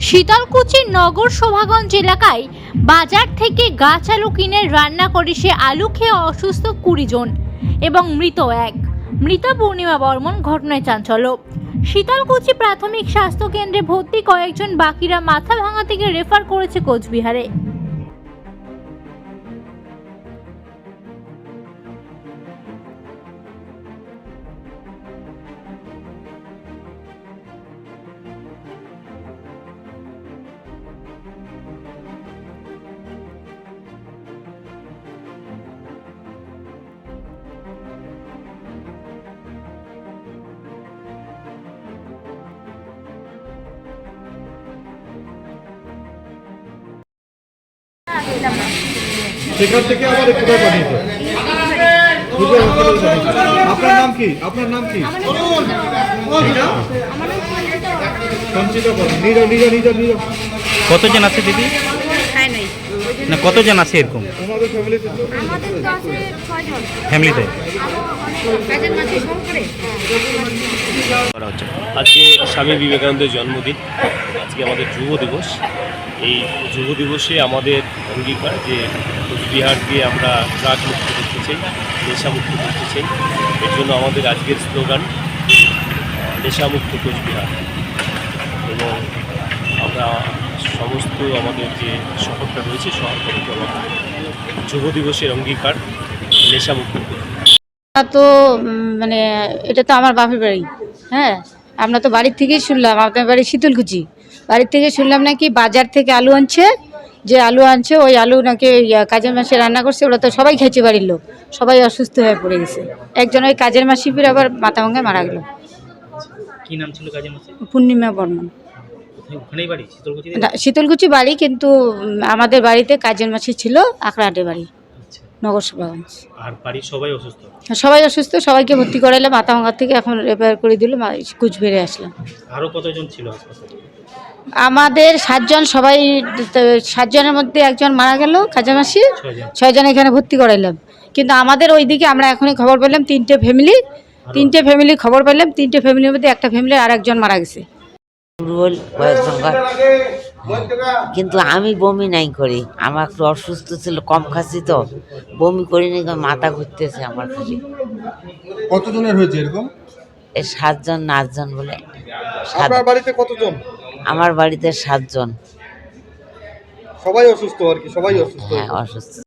শীতলকুচির নগর শোভাগঞ্জ এলাকায় বাজার থেকে গাছ আলু কিনে রান্না করে সে আলু খেয়ে অসুস্থ কুড়ি জন এবং মৃত এক। মৃত পূর্ণিমা বর্মন ঘটনায় চাঞ্চল্য। শীতলকুচি প্রাথমিক স্বাস্থ্য কেন্দ্রে ভর্তি কয়েকজন বাকিরা মাথা ভাঙা থেকে রেফার করেছে কোচবিহারে। সেখান থেকে আবার কোথায় পাঠিয়েছে। আপনার নাম কি? আপনার নাম কি? কতজন আছে দিদি? খায় না কতজন আছে এরকম? ফ্যামিলিতে আমাদের তো আছে ছয়জন। ফ্যামিলিতে কাজের মাঝে সব করে। করা হচ্ছে আজকে স্বামী বিবেকানন্দের জন্মদিন। আজকে আমাদের যুব দিবস। এই যুব দিবসে আমাদের অঙ্গীকার যে কোচবিহারকে আমরা ড্রাগ মুক্ত করতে চাই, নেশামুক্ত করতে চাই। এর জন্য আমাদের আজকের স্লোগান, নেশামুক্ত কোচবিহার। এবং আমরা সমস্ত আমাদের যে শহরটা রয়েছে শহরটা আমরা যুব দিবসের অঙ্গীকার, নেশামুক্ত তো মানে এটা তো আমার বাপের বাড়ি হ্যাঁ? আমরা তো বাড়ির থেকেই শুনলাম, আপনার বাড়ি শীতলকুচি। বাড়ির থেকে শুনলাম নাকি বাজার থেকে আলু আনছে যে আলু আনছে ওই আলু নাকি কাজের মাসে রান্না করছে ওরা তো সবাই খেয়েছে বাড়ির লোক। সবাই অসুস্থ হয়ে পড়ে গেছে। একজন ওই কাজের মাসিপির আবার মাথা ভাঙায় মারা গেল। কি নাম ছিল কাজের মাসে পূর্ণিমা বর্মন। বাড়ি? শীতলকুচি বাড়ি? কিন্তু আমাদের বাড়িতে কাজের মাসি ছিল আখড়াটে বাড়ি নগর আর বাড়ির সবাই অসুস্থ? সবাই অসুস্থ সবাইকে ভর্তি করাইলাম মাথা ভাঙার থেকে এখন রেফার করে দিল কুচবিহারে আসলাম। আরও কতজন ছিল হাসপাতালে? আমাদের সাতজন সবাই সাতজনের মধ্যে একজন মারা গেল কাজামাসি। ছয়জন। ছয়জন এখানে ভর্তি করাইলাম। কিন্তু আমাদের ওইদিকে আমরা এখনই খবর পেলাম তিনটে ফ্যামিলি। তিনটে ফ্যামিলি খবর পেলাম তিনটে ফ্যামিলির মধ্যে একটা ফ্যামিলি আর একজন মারা গেছে। কিন্তু আমি বমি নাই করি। আমার একটু অসুস্থ ছিল কম খাসি তো। বমি করিনি মাথা ঘুরতেছে আমার খালি কতজনের হয়েছে এরকম? এই সাতজন না আটজন বলে। সাত বাড়িতে কতজন? আমার বাড়িতে সাতজন। সবাই অসুস্থ আর কি সবাই অসুস্থ। হ্যাঁ অসুস্থ।